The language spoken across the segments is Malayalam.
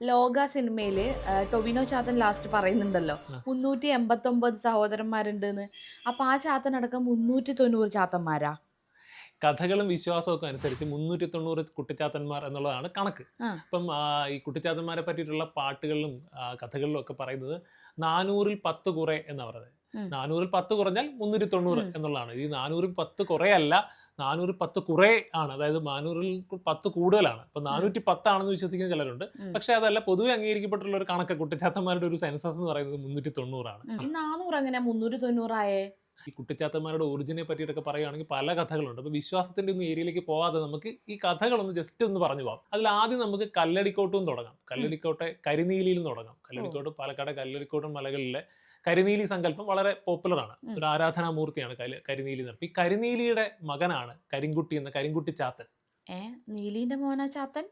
ലോക സിനിമയിൽ ടൊവിനോ ചാത്തൻ ലാസ്റ്റ് പറയുന്നുണ്ടല്ലോ. മുന്നൂറ്റി എൺപത്തി ഒമ്പത് സഹോദരന്മാരുണ്ടെന്ന്. അപ്പൊ ആ ചാത്തൻ അടക്കം മുന്നൂറ്റി തൊണ്ണൂറ് ചാത്തന്മാരാ? കഥകളും വിശ്വാസവും ഒക്കെ അനുസരിച്ച് മുന്നൂറ്റി തൊണ്ണൂറ് കുട്ടിച്ചാത്തന്മാർ എന്നുള്ളതാണ് കണക്ക്. അപ്പം ഈ കുട്ടിച്ചാത്തന്മാരെ പറ്റിയിട്ടുള്ള പാട്ടുകളിലും കഥകളിലും ഒക്കെ പറയുന്നത് നാനൂറിൽ പത്ത് കുറെ എന്നാ പറയുന്നത്. നാനൂറിൽ പത്ത് കുറഞ്ഞാൽ മുന്നൂറ്റി തൊണ്ണൂറ് എന്നുള്ളതാണ്. ഈ നാനൂറിൽ പത്ത് കുറയല്ല നാനൂറിൽ പത്ത് കുറേ ആണ്. അതായത് നാനൂറിൽ പത്ത് കൂടുതലാണ്. അപ്പൊ നാനൂറ്റി പത്താണെന്ന് വിശ്വസിക്കുന്ന ചിലരുണ്ട്. പക്ഷെ അതല്ല പൊതുവെ അംഗീകരിക്കപ്പെട്ടുള്ള ഒരു കണക്ക് കുട്ടിച്ചാത്തന്മാരുടെ ഒരു സെൻസസ് എന്ന് പറയുന്നത് മുന്നൂറ്റി തൊണ്ണൂറാണ്. ഈ നാനൂറ് എങ്ങനെ മുന്നൂറ്റി തൊണ്ണൂറായേ? ഈ കുട്ടിച്ചാത്തന്മാരുടെ ഒറിജിനെ പറ്റിയിട്ടൊക്കെ പറയുകയാണെങ്കിൽ പല കഥകളുണ്ട്. അപ്പോൾ വിശ്വാസത്തിന്റെ ഒന്നും ഏരിയയിലേക്ക് പോവാതെ നമുക്ക് ഈ കഥകളൊന്ന് ജസ്റ്റ് ഒന്ന് പറഞ്ഞു പോകാം അതിൽ ആദ്യം നമുക്ക് കല്ലടിക്കോട്ടും തുടങ്ങാം. കല്ലടിക്കോട്ടെ കരിനീലിയിലും തുടങ്ങാം. കല്ലടിക്കോട്ട് പാലക്കാട് കല്ലടിക്കോട്ടും മലകളിലെ കരിനീലി സങ്കല്പം വളരെ പോപ്പുലറാണ്. ഒരു ആരാധനാ മൂർത്തിയാണ് കരിനീലി എന്ന് ഈ കരിനീലിയുടെ മകനാണ് കരിങ്കുട്ടി എന്ന കരിങ്കുട്ടി ചാത്തൻ. നീലിന്റെ മോനാ ചാത്തൻ?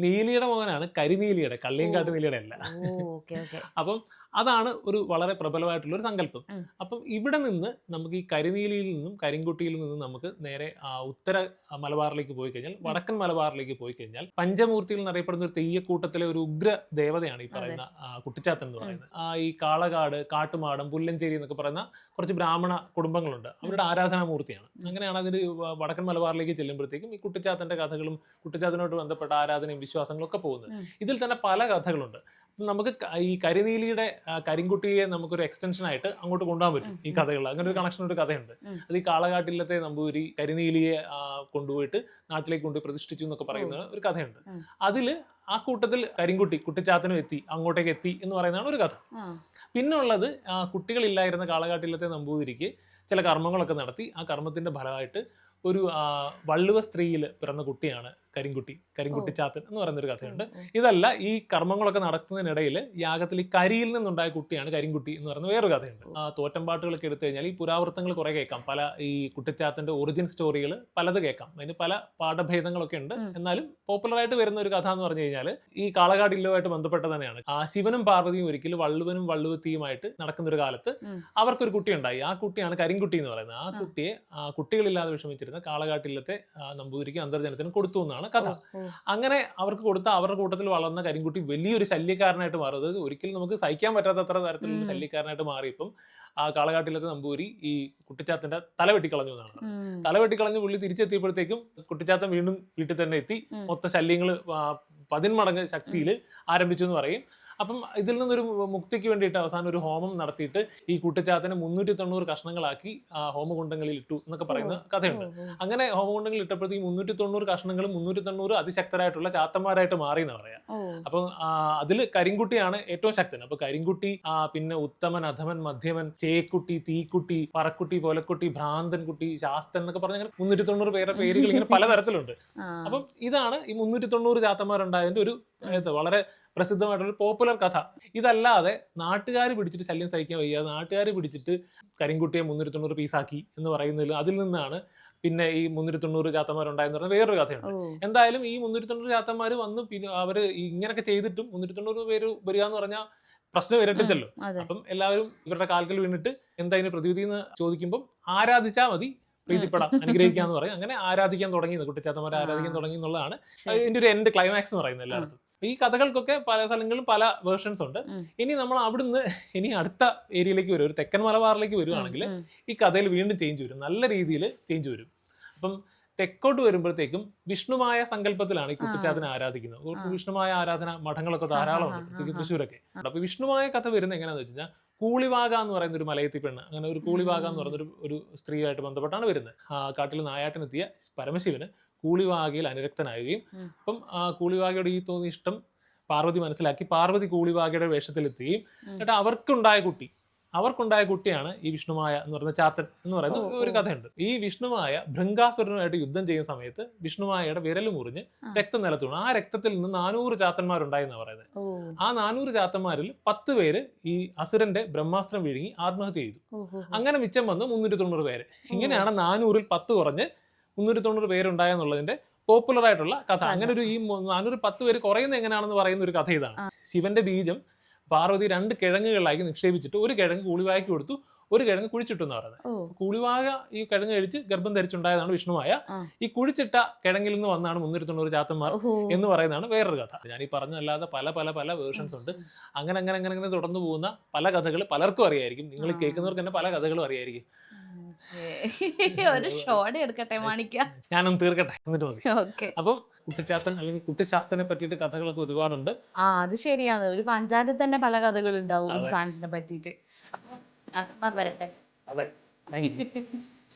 നീലിയുടെ മോനാണ് കരിനീലിയുടെ കള്ളിയങ്കാട്ട്. നീലിയുടെ അല്ല. അപ്പം അതാണ് ഒരു വളരെ പ്രബലമായിട്ടുള്ള ഒരു സങ്കല്പം. അപ്പം ഇവിടെ നിന്ന് നമുക്ക് ഈ കരിനീലിയിൽ നിന്നും കരിങ്കുട്ടിയിൽ നിന്നും നമുക്ക് നേരെ ഉത്തര മലബാറിലേക്ക് പോയി കഴിഞ്ഞാൽ വടക്കൻ മലബാറിലേക്ക് പോയി കഴിഞ്ഞാൽ പഞ്ചമൂർത്തികൾ എന്നറിയപ്പെടുന്ന ഒരു തെയ്യക്കൂട്ടത്തിലെ ഒരു ഉഗ്ര ദേവതയാണ് ഈ പറയുന്ന കുട്ടിച്ചാത്തൻ എന്ന് പറയുന്നത്. ആ, ഈ കാളകാട് കാട്ടുമാടം പുല്ലഞ്ചേരി എന്നൊക്കെ പറയുന്ന കുറച്ച് ബ്രാഹ്മണ കുടുംബങ്ങളുണ്ട്. അവരുടെ ആരാധനാമൂർത്തിയാണ്. അങ്ങനെയാണ് അതിന് വടക്കൻ മലബാറിലേക്ക് ചെല്ലുമ്പോഴത്തേക്കും ഈ കുട്ടിച്ചാത്തന്റെ കഥകളും കുട്ടിച്ചാത്തനോട് ബന്ധപ്പെട്ട ആരാധനയും വിശ്വാസങ്ങളും ഒക്കെ പോകുന്നത്. ഇതിൽ തന്നെ പല കഥകളുണ്ട്. നമുക്ക് ഈ കരിനീലിയുടെ കരിങ്കുട്ടിയെ നമുക്കൊരു എക്സ്റ്റൻഷൻ ആയിട്ട് അങ്ങോട്ട് കൊണ്ടുപോകാൻ പറ്റും ഈ കഥകൾ. അങ്ങനെ ഒരു കണക്ഷൻ ഒരു കഥയുണ്ട്. അത് ഈ കാളകാട്ടിലത്തെ നമ്പൂരി കരിനീലിയെ കൊണ്ടുപോയിട്ട് നാട്ടിലേക്ക് കൊണ്ട് പ്രതിഷ്ഠിച്ചു എന്നൊക്കെ പറയുന്ന ഒരു കഥയുണ്ട്. അതിൽ അതിൽ ആ കൂട്ടത്തിൽ കരിങ്കുട്ടി കുട്ടിച്ചാത്തനും എത്തി അങ്ങോട്ടേക്ക് എത്തി എന്ന് പറയുന്നതാണ് ഒരു കഥ. പിന്നുള്ളത് ആ, കുട്ടികളില്ലായിരുന്ന കാളകാട്ടിലത്തെ നമ്പൂതിരിക്ക് ചില കർമ്മങ്ങളൊക്കെ നടത്തി ആ കർമ്മത്തിന്റെ ഫലമായിട്ട് ഒരു വള്ളുവ സ്ത്രീയിൽ പിറന്ന കുട്ടിയാണ് കരിങ്കുട്ടി. കരിങ്കുട്ടി ചാത്തൻ എന്ന് പറയുന്ന ഒരു കഥയുണ്ട് ഇതല്ല ഈ കർമ്മങ്ങളൊക്കെ നടത്തുന്നതിനിടയിൽ യാഗത്തിൽ ഈ കരിയിൽ നിന്നുണ്ടായ കുട്ടിയാണ് കരിങ്കുട്ടി എന്ന് പറയുന്ന വേറൊരു കഥയുണ്ട്. ആ തോറ്റമ്പാട്ടുകളൊക്കെ എടുത്തു കഴിഞ്ഞാൽ ഈ പുരാവൃത്തങ്ങൾ കുറെ കേൾക്കാം. പല ഈ കുട്ടിച്ചാത്തന്റെ ഒറിജിൻ സ്റ്റോറികൾ പലത് കേൾക്കാം. അതിന് പല പാഠഭേദങ്ങളൊക്കെ ഉണ്ട്. എന്നാലും പോപ്പുലറായിട്ട് വരുന്ന ഒരു കഥ എന്ന് പറഞ്ഞു കഴിഞ്ഞാൽ ഈ കാളകാടില്ലുമായിട്ട് ബന്ധപ്പെട്ട തന്നെയാണ്. ആ ശിവനും പാർവതിയും ഒരിക്കൽ വള്ളുവനും വള്ളുവത്തിയുമായിട്ട് നടക്കുന്ന ഒരു കാലത്ത്. അവർക്കൊരു കുട്ടി ഉണ്ടായി ആ കുട്ടിയാണ് കരിങ്കുട്ടി എന്ന് പറയുന്നത്. ആ ആ. കുട്ടിയെ ആ, കുട്ടികളില്ലാതെ വിഷമിച്ചിരുന്ന കാളകാട്ടിലത്തെ ആ, നമ്പൂതിരിക്ക് അന്തർജനത്തിന് കൊടുത്തു എന്നാണ് കഥ. അങ്ങനെ അവർക്ക് കൊടുത്ത അവരുടെ കൂട്ടത്തിൽ വളർന്ന കരിങ്കുട്ടി വലിയൊരു ശല്യക്കാരനായിട്ട് മാറും. അതായത് ഒരിക്കലും നമുക്ക് സഹിക്കാൻ പറ്റാത്തത്ര തരത്തിലുള്ള. ശല്യക്കാരനായിട്ട് മാറിയപ്പം ആ കാളകാട്ടിലത്തെ നമ്പൂരി ഈ കുട്ടിച്ചാത്തന്റെ തല വെട്ടിക്കളഞ്ഞു എന്നാണ്. തല വെട്ടിക്കളഞ്ഞ് പുള്ളി തിരിച്ചെത്തിയപ്പോഴത്തേക്കും കുട്ടിച്ചാത്തൻ വീണ്ടും വീട്ടിൽ തന്നെ എത്തി. മൊത്ത ശല്യങ്ങൾ പതിന്മടങ്ങ് ശക്തിയിൽ ആരംഭിച്ചു എന്ന് പറയും. അപ്പം ഇതിൽ നിന്നൊരു മുക്തിക്ക് വേണ്ടിയിട്ട് അവസാനം ഒരു ഹോമം നടത്തിയിട്ട് ഈ കുട്ടിച്ചാത്തനെ മുന്നൂറ്റി തൊണ്ണൂറ് കഷ്ണങ്ങളാക്കി ആ ഹോമകുണ്ടങ്ങളിൽ ഇട്ടു എന്നൊക്കെ പറയുന്ന കഥയുണ്ട്. അങ്ങനെ ഹോമകുണ്ടങ്ങളിൽ ഇട്ടപ്പോഴത്തേക്ക് മുന്നൂറ്റി തൊണ്ണൂറ് കഷ്ണങ്ങളും മുന്നൂറ്റി തൊണ്ണൂറ് അതിശക്തരായിട്ടുള്ള ചാത്തന്മാരായിട്ട് മാറി എന്ന് പറയാം. അപ്പം അതിൽ കരിങ്കുട്ടിയാണ് ഏറ്റവും ശക്തൻ. അപ്പൊ കരിങ്കുട്ടി ആ, പിന്നെ ഉത്തമൻ അധമൻ മധ്യമൻ ചേക്കുട്ടി തീക്കുട്ടി പറക്കുട്ടി പോലക്കുട്ടി ഭ്രാന്തൻ കുട്ടി ശാസ്തൻ എന്നൊക്കെ പറഞ്ഞ അങ്ങനെ മുന്നൂറ്റി തൊണ്ണൂറ് പേരുടെ പേരുകൾ ഇങ്ങനെ പലതരത്തിലുണ്ട്. അപ്പം ഇതാണ് ഈ മുന്നൂറ്റി തൊണ്ണൂറ് ചാത്തന്മാരുണ്ടായതിന്റെ ഒരു വളരെ പ്രസിദ്ധമായിട്ടുള്ള പോപ്പുലർ കഥ. ഇതല്ലാതെ നാട്ടുകാർ പിടിച്ചിട്ട് ശല്യം സഹിക്കാൻ വയ്യ. നാട്ടുകാർ പിടിച്ചിട്ട് കരിങ്കുട്ടിയെ മുന്നൂറ്റി തൊണ്ണൂറ് പീസാക്കി എന്ന് പറയുന്നതിൽ അതിൽ നിന്നാണ് പിന്നെ ഈ മുന്നൂറ്റി തൊണ്ണൂറ് ചാത്തന്മാരുണ്ടായെന്ന് പറഞ്ഞ വേറൊരു കഥയുണ്ട്. എന്തായാലും ഈ മുന്നൂറ്റി തൊണ്ണൂറ് ചാത്തന്മാർ വന്ന് പിന്നെ അവർ ഇങ്ങനെയൊക്കെ ചെയ്തിട്ടും മുന്നൂറ്റി തൊണ്ണൂറ് പേര് വരിക എന്ന് പറഞ്ഞാൽ പ്രശ്നം ഇരട്ടിച്ചല്ലോ അപ്പം എല്ലാവരും ഇവരുടെ കാൽക്കൽ വീണിട്ട് എന്താ ഇതിന് പ്രതിവിധി എന്ന് ചോദിക്കുമ്പോൾ ആരാധിച്ചാൽ മതി പ്രീതിപ്പെടാം അനുഗ്രഹിക്കാന്ന് പറയും. അങ്ങനെ ആരാധിക്കാൻ തുടങ്ങി. കുട്ടിച്ചാത്തന്മാരെ ആരാധിക്കാൻ തുടങ്ങി എന്നുള്ളതാണ്. ഇതിന്റെ ഒരു എൻഡ് ക്ലൈമാക്സ് എന്ന് പറയുന്നത് എല്ലായിടത്തും. ഈ കഥകൾക്കൊക്കെ പല സ്ഥലങ്ങളിലും പല വേർഷൻസ് ഉണ്ട്. ഇനി നമ്മൾ അവിടുന്ന് ഇനി അടുത്ത ഏരിയയിലേക്ക് വരും. ഒരു തെക്കൻ മലബാറിലേക്ക് വരുവാണെങ്കിൽ ഈ കഥയിൽ വീണ്ടും ചേഞ്ച് വരും. നല്ല രീതിയിൽ ചേഞ്ച് വരും. അപ്പം തെക്കോട്ട് വരുമ്പോഴത്തേക്കും വിഷ്ണുമായ സങ്കല്പത്തിലാണ് ഈ കുട്ടിച്ചാത്തിനെ ആരാധിക്കുന്നത്. വിഷ്ണുമായ ആരാധന മഠങ്ങളൊക്കെ ധാരാളം ഉണ്ട് ആ, ആ, പ്രത്യേകിച്ച് തൃശ്ശൂരൊക്കെ. അപ്പൊ വിഷ്ണുമായ കഥ വരുന്നത് എങ്ങനെയാന്ന് വെച്ച് കഴിഞ്ഞാൽ കൂളിവാക എന്ന് പറയുന്ന ഒരു മലയത്തി പെണ്ണ് അങ്ങനെ ഒരു കൂളിവാക എന്ന് പറയുന്ന ഒരു ഒരു സ്ത്രീയായിട്ട് ബന്ധപ്പെട്ടാണ് വരുന്നത്. ആ കാട്ടിൽ നായാട്ടിനെത്തിയ പരമശിവന് കൂളിവാകയിൽ അനുരക്തനാകുകയും അപ്പം ആ കൂളിവാകയുടെ ഈ തോന്നിയ ഇഷ്ടം പാർവതി മനസ്സിലാക്കി പാർവതി കൂളിവാകയുടെ വേഷത്തിലെത്തുകയും. എന്നിട്ട് അവർക്കുണ്ടായ കുട്ടി അവർക്കുണ്ടായ കുട്ടിയാണ് ഈ വിഷ്ണുമായ എന്ന് പറയുന്ന ചാത്തൻ എന്ന് പറയുന്ന ഒരു കഥയുണ്ട്. ഈ വിഷ്ണുമായ ഭൃംഗാസുരനുമായിട്ട് യുദ്ധം ചെയ്യുന്ന സമയത്ത് വിഷ്ണുമായയുടെ വിരൽ മുറിഞ്ഞ്. രക്തം നിലത്തു ആ രക്തത്തിൽ നിന്ന് നാനൂറ് ചാത്തന്മാരുണ്ടായിരുന്ന പറയുന്നത്. ആ നാനൂറ് ചാത്തന്മാരിൽ പത്ത് പേര് ഈ അസുരന്റെ ബ്രഹ്മാസ്ത്രം വിഴുങ്ങി ആത്മഹത്യ ചെയ്തു. അങ്ങനെ മിച്ചം വന്ന് മുന്നൂറ്റി തൊണ്ണൂറ് പേര് ഇങ്ങനെയാണ് നാനൂറിൽ പത്ത് കുറഞ്ഞ് മുന്നൂറ്റി തൊണ്ണൂറ് പേരുണ്ടായെന്നുള്ളതിന്റെ പോപ്പുലർ ആയിട്ടുള്ള കഥ. അങ്ങനെ ഒരു ഈ നാനൂറ് പത്ത് പേര് കുറയുന്ന എങ്ങനെയാണെന്ന് പറയുന്ന ഒരു കഥ ഇതാണ്. ശിവന്റെ ബീജം പാർവതി രണ്ട് കിഴങ്ങുകളിലാക്കി നിക്ഷേപിച്ചിട്ട് ഒരു കിഴങ്ങ് കൂളിവായ്ക്ക് കൊടുത്തു ഒരു കിഴങ്ങ് കുഴിച്ചിട്ടു എന്ന് പറയുന്നത് കൂളിവാക ഈ കിഴങ്ങ് കഴിച്ച് ഗർഭം ധരിച്ചുണ്ടായതാണ് വിഷ്ണുമായ. ഈ കുഴിച്ചിട്ട കിഴങ്ങിൽ നിന്ന് വന്നാണ് മുന്നൂറ്റി തൊണ്ണൂറ് ചാത്തന്മാർ എന്ന് പറയുന്നതാണ് വേറൊരു കഥ. ഞാൻ ഈ പറഞ്ഞല്ലാതെ പല പല പല വേർഷൻസ് ഉണ്ട്. അങ്ങനെ അങ്ങനെ അങ്ങനെ അങ്ങനെ തുടർന്നു പോകുന്ന പല കഥകൾ പലർക്കും അറിയായിരിക്കും. നിങ്ങൾ കേൾക്കുന്നവർക്ക് തന്നെ പല കഥകളും അറിയായിരിക്കും. ഒരു ഷോടെ എടുക്കട്ടെ മാണിക്ക. ഞാനൊന്ന് തീർക്കട്ടെ എന്നിട്ട് മതി. ഓക്കെ. അപ്പം കുട്ടിച്ചാത്തൻ അല്ലെങ്കിൽ കുട്ടിശാസ്ത്രനെ പറ്റിയിട്ട് കഥകളൊക്കെ ഒരുപാടുണ്ട്. ആ അത് ശരിയാണ്. ഒരു പഞ്ചായത്തിൽ തന്നെ പല കഥകളുണ്ടാവും അതെ. സാധനത്തിനെ പറ്റിയിട്ട്. അപ്പൊ വരട്ടെ. അതെ.